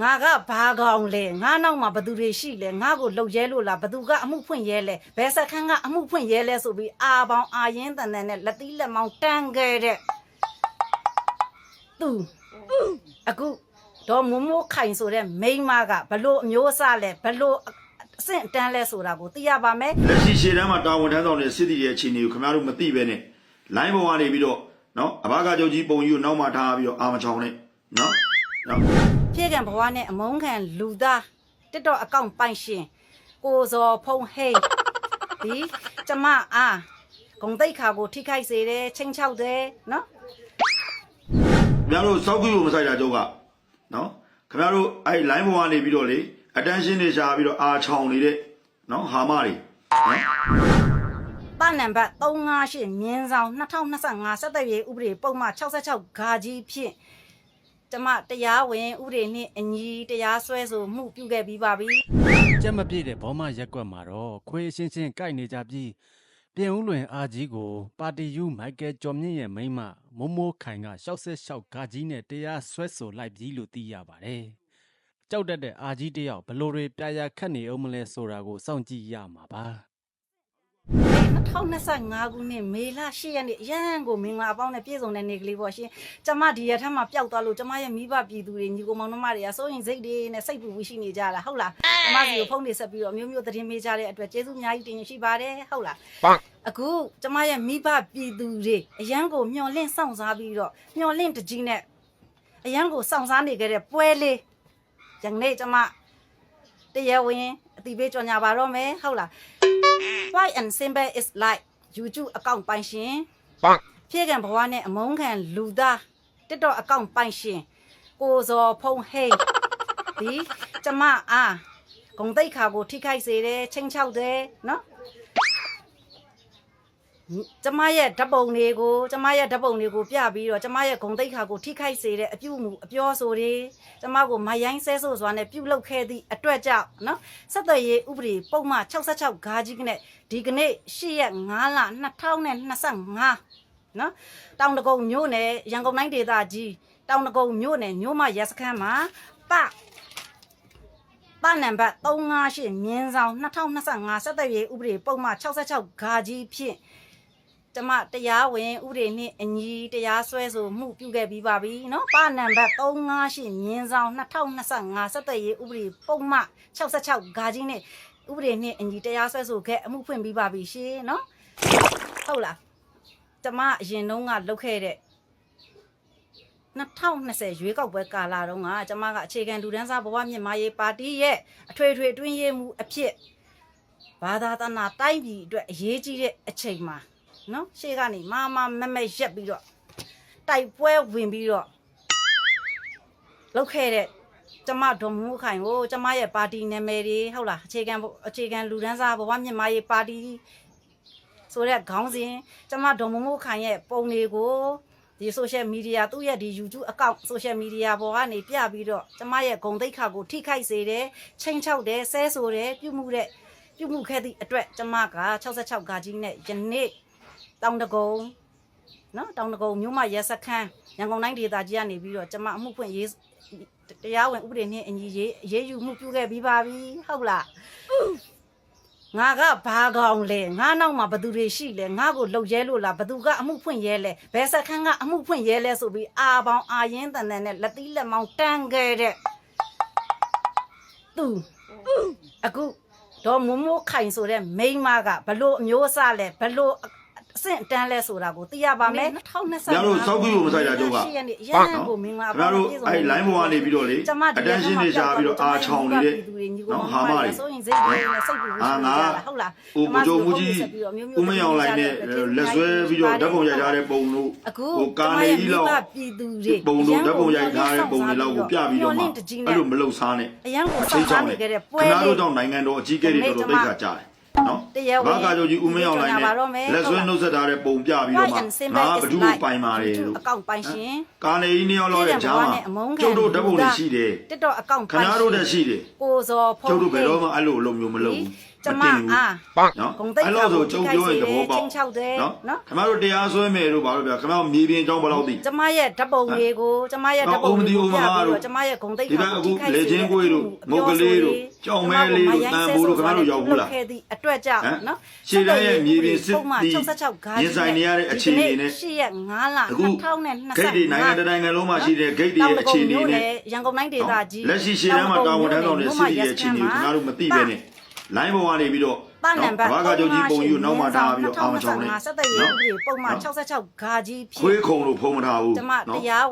ငါကဘာကောင်လဲငါနောက်မှာဘသူတွေရှိလဲငါကိုလှုပ်ရဲလို့လားဘသူကအမှုဖွင့်ရဲလဲဘယ်စခန်းကအမှုဖွင့်ရဲလဲဆိုပြီးအာပေါင်းအာရင်တန်တန်နဲ့လက်သီးလက်မောင်းတန်းခဲ့တဲ့သူအခုဒေါ်မိုးမိုးခိုင်ဆိုတဲ့မိန်းမကဘလို့အမျိုးအစားလဲဘလို့အဆင့်အတန်းလဲဆိုတာကိုသိရပါမယ်လက်ရှိရှေ့တန်းမှာတာဝန်ထမ်းဆောင်တဲ့စစ်တီရဲ့အခြေအနေကိုခင်ဗျားတို့မသိပဲနဲ့လိုင်းပေါ်ကနေပြီးတော့နော်အဘကကြောင့်ကြီးပုံကြီးကိုနောက်မှထားပြီးတော့အာမချောင်းနဲ့နော်နော် ပြေကံဘဝနဲ့အမုန်းခံလူသားတက်တော့အကောင့်ပိုင်ရှင်ကိုဇော်ဖုံဟိတ်ဒီကျမအားဂုံတိတ်ခါကိုထိခိုက်စေတယ်ချင်းချောက်တယ်နော်ခင်ဗျားတို့စောက်ကူကိုမဆိုင်တာကြောက်ကနော်ခင်ဗျားတို့အဲ့လိုင်းပေါ်ကနေပြီးတော့လေ attention တွေရှာပြီးတော့အာချောင်းနေတဲ့နော်ဟာမတွေနော်ပနံပါတ်358မြင်းဆောင်2025စက်သက်ရေးဥပဒေပုံမှန်66ဂါကြီးဖြင့် ကျမတရားဝင်ဥပဒေနှင့်အညီတရားစွဲဆိုမှုပြုခဲ့ပြီးပါပြီကြက်မပြည့်တဲ့ဘောမရက်ကွက်မှာတော့ခွေးရှင်းရှင်းကြိုက်နေကြပြီးပြင်ဦးလွင်အာကြီးကို ပါတီယူမိုက်ကယ်ကျော်မြင့်ရဲ့မိန်းမမိုးမိုးခိုင်က66ဂါကြီးနဲ့တရားစွဲဆိုလိုက်ပြီလို့သိရပါတယ်။ကြောက်တတ်တဲ့အာကြီးတယောက်ဘလို့တွေပြရာခတ်နေအောင်မလဲဆိုတာကိုစောင့်ကြည့်ရမှာပါ။ 2025ခုနှစ်မေလ10ရက်နေ့အရန်ကိုမင်္ဂလာအပေါင်းနဲ့ပြည့်စုံတဲ့နေ့ကလေးပေါ့ရှင်။ကျမဒီရက်ထက်မှပျောက်သွားလို့ကျမရဲ့မိဘပြည်သူတွေညီကိုမောင်နှမတွေကစိုးရင်စိတ်တွေနဲ့စိတ်ပူပူရှိနေကြတာဟုတ်လား။ကျမစီကိုဖုန်းနေဆက်ပြီးတော့အမျိုးမျိုးသတင်းမေးကြတဲ့အတွက်ကျေးဇူးအများကြီးတင်ရှိပါတယ်ဟုတ်လား။အခုကျမရဲ့မိဘပြည်သူတွေအရန်ကိုမျောလင့်စောင့်စားပြီးတော့မျောလင့်တကြီးနဲ့အရန်ကိုစောင့်စားနေကြတဲ့ပွဲလေးယနေ့ကျမတရားဝင်အတိပေးကြော်ညာပါတော့မယ်ဟုတ်လား Why and simple is like YouTube အကောင့်ပိုင်ရှင်ဖြည့်ကံဘဝနဲ့အမုန်းခံလူသားတက်တော့အကောင့်ပိုင်ရှင်ကိုဇော်ဖုံဟိတ်ဒီကျမအားဂုံတိတ်ခါကိုထိခိုက်စေတယ်ချင်းချောက်တယ်နော် ကျမရဲ့ဓာတ်ပုံတွေကိုကျမရဲ့ဓာတ်ပုံတွေကိုပြပြီးတော့ကျမရဲ့ဂုံတိတ်ခါကိုထိခိုက်စေတဲ့အပြုအမူအပြောဆိုတွေကျမကိုမယိုင်းဆဲဆိုစွာနဲ့ပြုလုပ်ခဲ့သည့်အတွက်ကြောင့်နော်ဆက်သွယ်ရေးဥပဒေပုံမှန်66ဂါကြီးကနဲ့ဒီကနေ့8ရက်5လ2025နော်တောင်တကုံမြို့နယ်ရန်ကုန်တိုင်းဒေသကြီးတောင်တကုံမြို့နယ်မြို့မရက်စခန်းမှာပပနံပါတ်358မြင်းဆောင်2025ဆက်သွယ်ရေးဥပဒေပုံမှန်66ဂါကြီးဖြင့် ကျမတရားဝင်ဥပဒေနှင့်အညီတရားစွဲဆိုမှုပြုခဲ့ပြီးပါပြီเนาะပါနံပါတ်358မြင်းဆောင်2025စက်သက်ရေးဥပဒေပုံမှန်66ဂါကြီးနဲ့ဥပဒေနှင့်အညီတရားစွဲဆိုခဲ့အမှုဖွင့်ပြီးပါပြီရှင်เนาะဟုတ်လားကျမအရင်တုန်းကလုပ်ခဲ့တဲ့2020ရွေးကောက်ပွဲကာလတုန်းကကျမကအခြေခံလူဒန်းစားဘဝမြင့်မာရေးပါတီရဲ့အထွေထွေအတွင်းရေးမှုအဖြစ်ဘာသာတနာတိုင်းပြည်အတွက်အရေးကြီးတဲ့အချိန်မှာ နော်ရှေ့ကနေမမမမရက်ပြီးတော့တိုက်ပွဲဝင်ပြီးတော့လောက်ခဲ့တဲ့ကျမဒေါ်မိုးခိုင်ကိုကျမရဲ့ပါတီနာမည်တွေဟုတ်လားအခြေခံအခြေခံလူဒန်းစားဘဝမြင့်မာရေးပါတီဆိုတဲ့ခေါင်းစဉ်ကျမဒေါ်မိုးမိုးခိုင်ရဲ့ပုံတွေကိုဒီ social media သူ့ရဲ့ဒီ YouTube account social media ပေါ်ကနေပြပြီးတော့ကျမရဲ့ဂုံတိတ်ခါကိုထိခိုက်စေတယ်ချိန်ချောက်တယ်ဆဲဆိုတယ်ပြုမှုတဲ့ပြုမှုခဲ့သည့်အတွက်ကျမက66ဂါကြီးနဲ့ယနေ့ တောင်တကုံနော်တောင်တကုံမြို့မရဲစခန်းရန်ကုန်တိုင်းဒေသကြီးကနေပြီးတော့ကျမအမှုဖွင့်ရေးတရားဝင်ဥပဒေနဲ့အညီရေးရေးယူမှုပြုခဲ့ပြီးပါပြီဟုတ်လားငါကဘာကောင်လဲငါနောက်မှာဘသူတွေရှိလဲငါကိုလှုပ်ရဲလို့လားဘသူကအမှုဖွင့်ရဲလဲဘယ်စခန်းကအမှုဖွင့်ရဲလဲဆိုပြီးအာပေါင်းအာရင်တန်တန်နဲ့လက်သီးလက်မောင်းတန်းခဲ့တဲ့သူအခုဒေါ်မိုးမိုးခိုင်ဆိုတဲ့မိန်းမကဘလို့အမျိုးအစားလဲဘလို့ အဆင့်အတန်းလဲဆိုတာကိုသိရပါမယ်2025ညတို့စောက်ကူကိုမဆိုင်တာကြောက်ကရှရက်နေ့ရန်ကိုမင်္ဂလာခင်ဗျားတို့အဲ့လိုင်းပေါ်ကနေပြီးတော့လေ attention တွေရှာပြီးတော့အာချောင်းနေတဲ့နော်ဟာမတွေဆိုရင်စိတ်တွေနဲ့စိတ်ပူပူအာရှိနေငါကြတာဟုတ်လားဟိုဗကြုံမူကြီးဦးမင်းအောင်လိုင်းနဲ့လက်ဆွဲပြီးတော့ဓာတ်ပုံရိုက်ထားတဲ့ပုံတို့အခုဟိုကာနေကြီးလောက်ပြည်သူတွေပုံတို့ဓာတ်ပုံရိုက်ထားတဲ့ပုံတွေလောက်ကိုပြပြီးတော့မှအဲ့လိုမလုံစားနဲ့အရန်ကိုချိစောတ်င့်ချောစားင်းနေနဲ့ခဲ့တဲ့ပွဲခဏလေးတို့ကြောင့်နိုင်ငံတော်အကြီးအကဲတွေတော်တော်သိက္ခာကြတယ် နော်တရားဝင်ဘာကာကြောကြီးဦးမင်းအောင်လိုင်းနဲ့ကြော်ညာပါတော့မယ်လက်ဆွဲနှုတ်ဆက်ထားတဲ့ပုံပြပြီးတော့မှ Right and simple ငါ is ဘဒု like ပိုင်ပါတယ်လို့အကောင့်ပိုင်ရှင်ကာနေကြီးနှစ်ယောက်လောက်ရဲ့ဂျားမှာကျုပ်တို့ဓာတ်ပုံတွေရှိတယ်တက်တော့အကောင့်ခဏတို့တည်းရှိတယ်ကိုဇော်ဖုံးကျုပ်တို့ဘယ်တော့မှအဲ့လိုအလုပ်မျိုးမလုပ်ဘူး ကျမအားနော်ဂုံတိတ်အဲ့ခါလိုကိုဆိုထိကျုံခိုက်ပြောစေရင်သဘောပေါက်တယ်ချင်းချောက်တယ်နော်နော်ခင်ဗျားတို့တရားစွဲမယ်လို့ဘာလို့ပြောခင်ဗျားတို့မြေပြင်အကြောင်းဘယ်လောက်သိကျမရဲ့ဓာတ်ပုံလေးကိုကျမရဲ့ဓာတ်ပုံလေးကိုပြပြီးတော့ကျမရဲ့ဂုံတိတ်ဒီဘခါက်ကိုအခုထိခိုက်လေစေချင်းကိုယ်တို့ငုတ်ကလေးတို့ကြောင်မဲလေးတို့တန်ဖိုးတို့ခင်ဗျားတို့ရောက်ဘူးလားခဲ့သည့်အတွက်ကြောင့်ဟမ်နော်ရှေ့တန်းရဲ့မြေပြင်စစ်ပုံမှန်တီး66ဂါရင်ဆိုင်နေရတဲ့အခြေအနေနဲ့ရှေ့ရက်9လအခု2025ဂိတ်တွေနိုင်ငံတစ်နိုင်ငံလုံးမှာရှိတဲ့ဂိတ်တွေရဲ့အခြေအနေနဲ့ရန်ကုန်တိုင်းဒေသကြီးလက်ရှိရှေ့တန်းမှာတာဝန်ထမ်းဆောင်တဲ့စစ်တီရဲ့အခြေအနေကိုခင်ဗျားတို့မသိပဲနဲ့ line ပေါ်ကနေပြီးတော့တန်နံပါတ်ဘာကကြုံကြီးပုံယူနောက်မှထားပြီးတော့အောင်ချောင်းနေ2025စက်တဲ့ရေဥပဒေပုံမှန်66ဂါကြီးဖြခွေးင့်ခုံလို့ဖုံးမထားဘူးကျမနော်တရား